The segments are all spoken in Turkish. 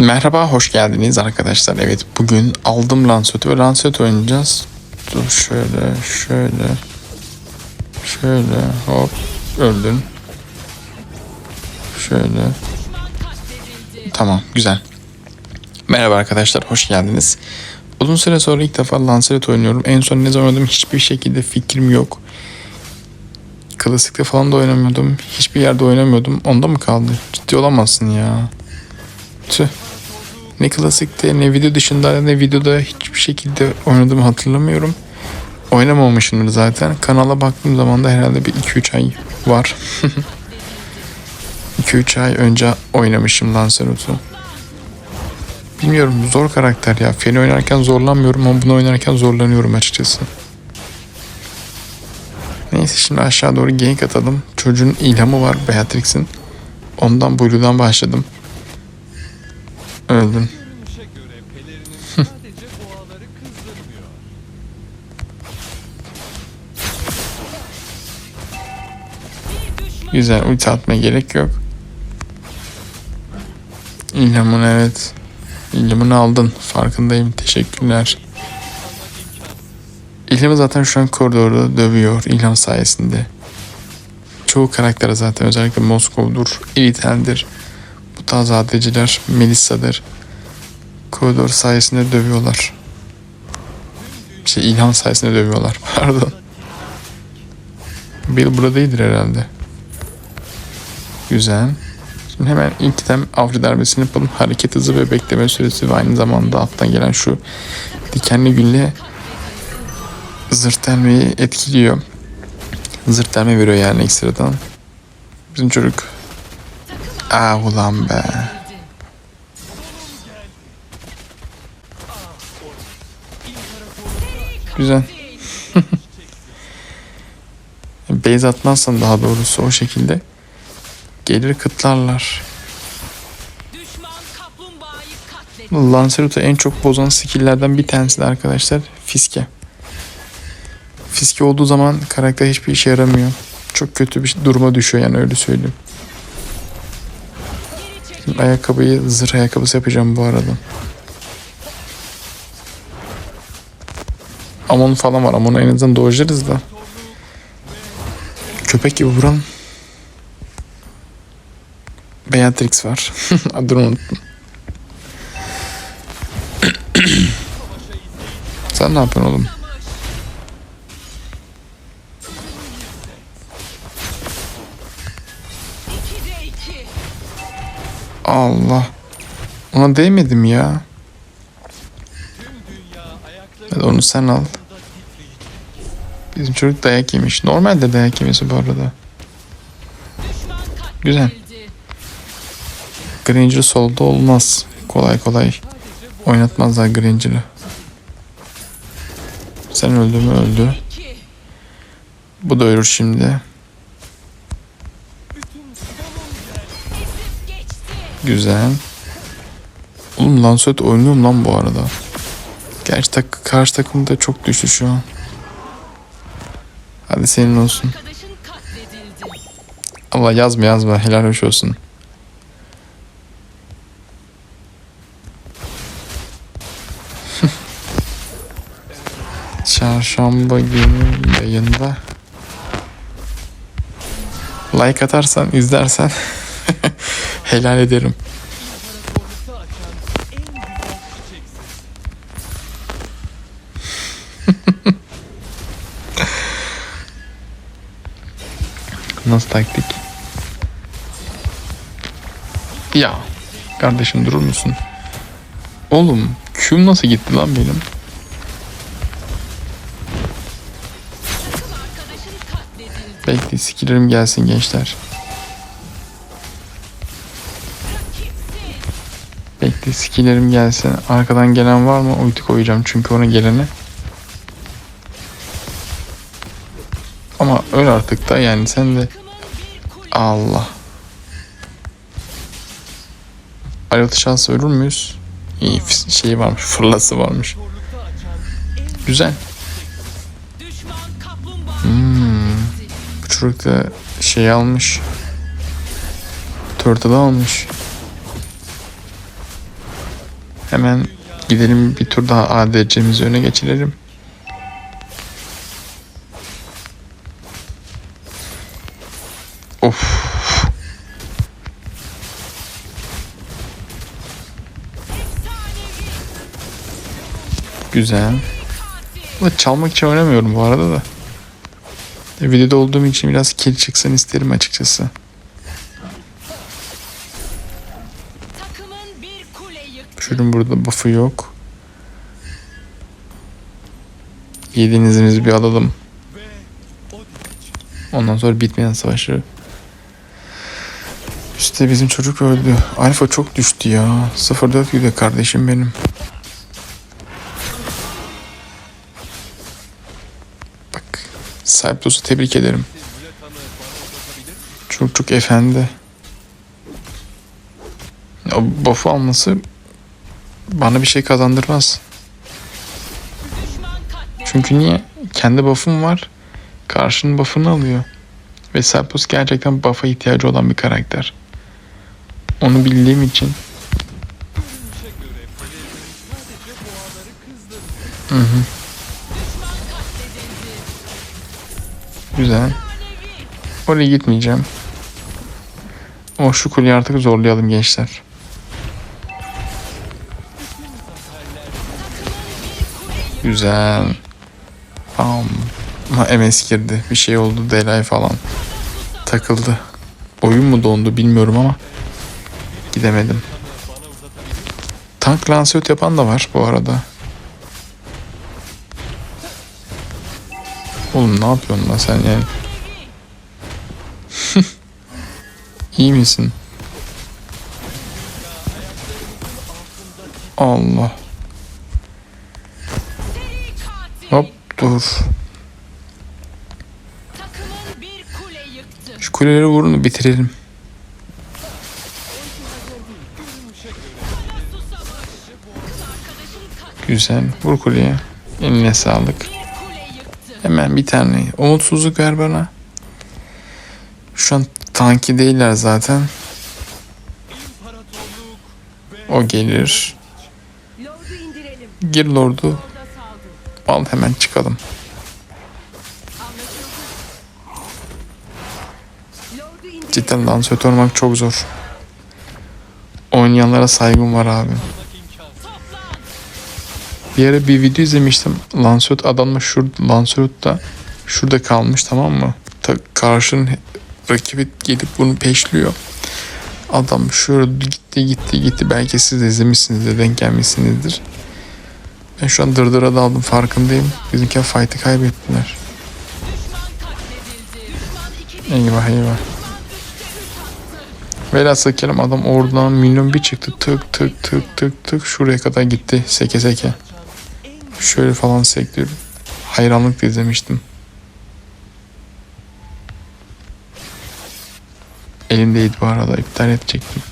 Merhaba, hoş geldiniz arkadaşlar. Evet, bugün aldım Lancelot'u ve Lancelot oynayacağız. Dur şöyle, şöyle, şöyle, hop, öldün. Şöyle. Tamam, güzel. Merhaba arkadaşlar, hoş geldiniz. Uzun süre sonra ilk defa Lancelot oynuyorum. En son ne zaman oynadım hiçbir şekilde fikrim yok. Klasikte falan da oynamıyordum. Hiçbir yerde oynamıyordum. Onda mı kaldı? Ciddi olamazsın ya. Tüh. Ne klasikte ne video dışında ne videoda hiçbir şekilde oynadığımı hatırlamıyorum. Oynamamışımdır zaten. Kanala baktığım zaman da herhalde bir 2-3 ay var. 2-3 ay önce oynamışım Lancelot'u. Bilmiyorum zor karakter ya. Feni oynarken zorlanmıyorum ama bunu oynarken zorlanıyorum açıkçası. Neyse şimdi aşağı doğru gank atalım. Çocuğun ilhamı var Beatrix'in. Ondan buyruğundan başladım. Öldün. Güzel ulti atmaya gerek yok. İlhamını evet. İlhamını aldın. Farkındayım. Teşekkürler. İlhamı zaten şu an koridorda dövüyor İlham sayesinde. Çoğu karakter zaten özellikle Moskov'dur, Iritel'dir. Bu tarz adeciler Melissa'dır. Koridor sayesinde dövüyorlar. Şey İlham sayesinde dövüyorlar. Pardon. Bill burada değildir herhalde. Güzel. Şimdi hemen ilk item avcı darbesini yapalım. Hareket hızı ve bekleme süresi ve aynı zamanda alttan gelen şu dikenli gülle zırt delmeyi etkiliyor. Zırt delme veriyor yani ekstradan. Bizim çocuk. Aa ulan be. Güzel. Base atmazsan daha doğrusu o şekilde gelir kıtlarlar. Lancelot'u en çok bozan skill'lerden bir tanesi de arkadaşlar Fiske. Fiske olduğu zaman karakter hiçbir işe yaramıyor. Çok kötü bir duruma düşüyor yani öyle söyleyeyim. Şimdi ayakkabıyı zırh ayakkabısı yapacağım bu arada. Amon falan var. Amon'u en azından dojlarız da. Köpek gibi vuran Beatrix var. Adını unuttum. Sen ne yapıyorsun oğlum? Allah. Ona değmedim ya. Hadi onu sen al. Bizim çocuk dayak yemiş. Normalde dayak yemesi bu arada. Güzel. Granger solda olmaz. Kolay kolay oynatmazlar Granger'ı. Sen öldü mü öldü. Bu da ölür şimdi. Güzel. Oğlum Lancelot oynuyorum lan bu arada. Gerçi tak karşı takım da çok düştü şu an. Hadi senin olsun. Allah yazma yazma helal hoş olsun. Çarşamba günü yayında like atarsan izlersen helal ederim. Nasıl taktik? Ya kardeşim durur musun? Oğlum Q'm nasıl gitti lan benim? Bekle skillerim gelsin gençler. Bekle skillerim gelsin. Arkadan gelen var mı? Ulti koyacağım çünkü ona gelene. Ama öl artık da yani sen de. Allah. Ayrıtı şansı ölür müyüz? İyi şey varmış fırlası varmış. Güzel. Katletti. Bu çocuk da şey almış. Turtle almış. Hemen gidelim bir tur daha ADC'mizi öne geçirelim. Of. Güzel. Çalmak için oynamıyorum bu arada da. Videoda olduğum için biraz kill çıksın isterim açıkçası. Şunun burada buff'ı yok. Yediğinizimizi bir alalım. Ondan sonra bitmeyen savaşı. İşte bizim çocuk öldü. Alfa çok düştü ya. 0-4 gidiyor kardeşim benim. Cyprus'u tebrik ederim. Çok çok efendi. O buff'u alması bana bir şey kazandırmaz. Çünkü niye? Kendi buff'um var. Karşının buff'ını alıyor. Ve Serpus gerçekten buff'a ihtiyacı olan bir karakter. Onu bildiğim için. Hı hı. Güzel. Oraya gitmeyeceğim. O şu kuleyi artık zorlayalım gençler. Güzel. Tamam. Ha, MS girdi. Bir şey oldu. Delay falan. Takıldı. Oyun mu dondu bilmiyorum ama gidemedim. Tank Lancelot yapan da var bu arada. Oğlum ne yapıyorsun lan sen yani? İyi misin? Allah. Hop dur. Şu kuleleri vurun bitirelim. Güzel. Vur kuleye. Eline sağlık. Hemen bir tane umutsuzluk ver bana. Şu an tanki değiller zaten. O gelir. Gir lordu. Al hemen çıkalım. Cidden Lancelot olmak çok zor. Oynayanlara saygım var abi. Bir ara bir video izlemiştim. Lancelot adamla şurada Lancelot da şurada kalmış tamam mı? Ta, karşının rakibi gelip bunu peşliyor. Adam şurada gitti gitti gitti. Belki siz de izlemişsinizdir, denk gelmişsinizdir. Ben şu an dırdıra daldım farkındayım. Bizimkiler fight'ı kaybettiler. Eyvah eyvah. Velhasıl kelam adam oradan milyon bir çıktı. Tık tık tık tık tık şuraya kadar gitti. Seke seke. Şöyle falan sektirdim. Hayranlıkla izlemiştim. Elimdeydi bu arada iptal edecektim.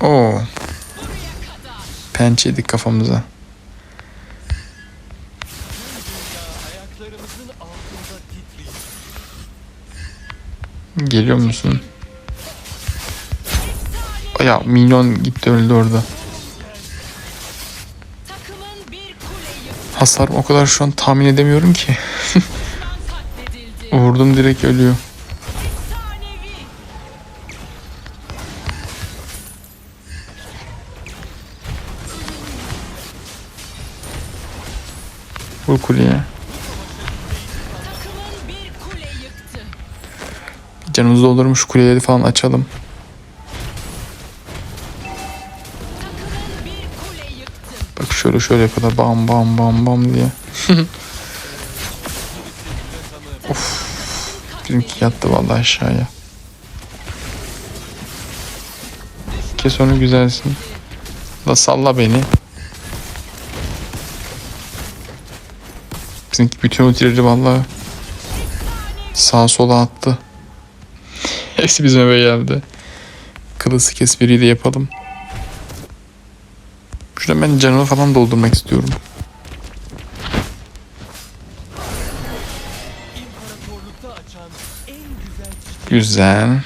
Oo, pençe yedik kafamıza. Geliyor musun? Ya milyon gitti öldü orada. Hasarım o kadar şu an tahmin edemiyorum ki. Vurdum direkt ölüyor. Vur kuleye. Canımız doldurmuş kuleleri falan açalım. Bak şöyle şöyle kadar bam bam bam bam diye. of. Bizimki yattı vallahi aşağıya. Kes onu güzelsin. Da salla beni. Bizimki bütün ultileri vallahi sağa sola attı. Hepsi bizim eve geldi. Klasik espriyi de yapalım. Şurada ben canımı falan doldurmak istiyorum. Güzel.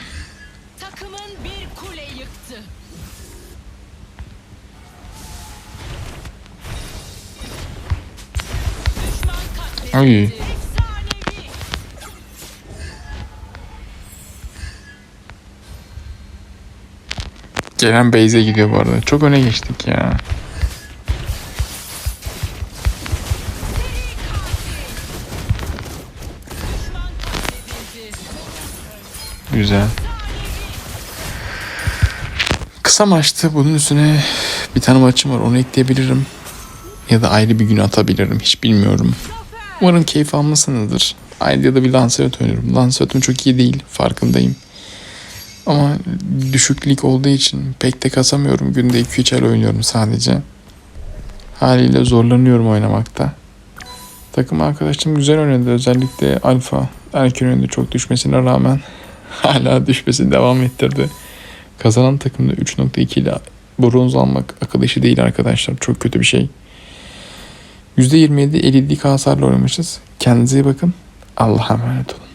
Ay. Gelen Beyze gidiyor bu arada. Çok öne geçtik ya. Güzel. Kısa maçtı. Bunun üstüne bir tane maçım var. Onu ekleyebilirim. Ya da ayrı bir gün atabilirim. Hiç bilmiyorum. Umarım keyif almışsınızdır. Ayrı ya da bir Lancelot oynuyorum. Lancelot'um çok iyi değil. Farkındayım. Ama düşüklük olduğu için pek de kasamıyorum. Günde 2-3 el oynuyorum sadece. Haliyle zorlanıyorum oynamakta. Takım arkadaşım güzel oynadı. Özellikle Alfa erken oyunda çok düşmesine rağmen hala düşmesini devam ettirdi. Kazanan takımda 3.2 ile bronz almak akıl değil arkadaşlar. Çok kötü bir şey. %27 50'lik hasarla oynamışız. Kendinize iyi bakın. Allah'a emanet olun.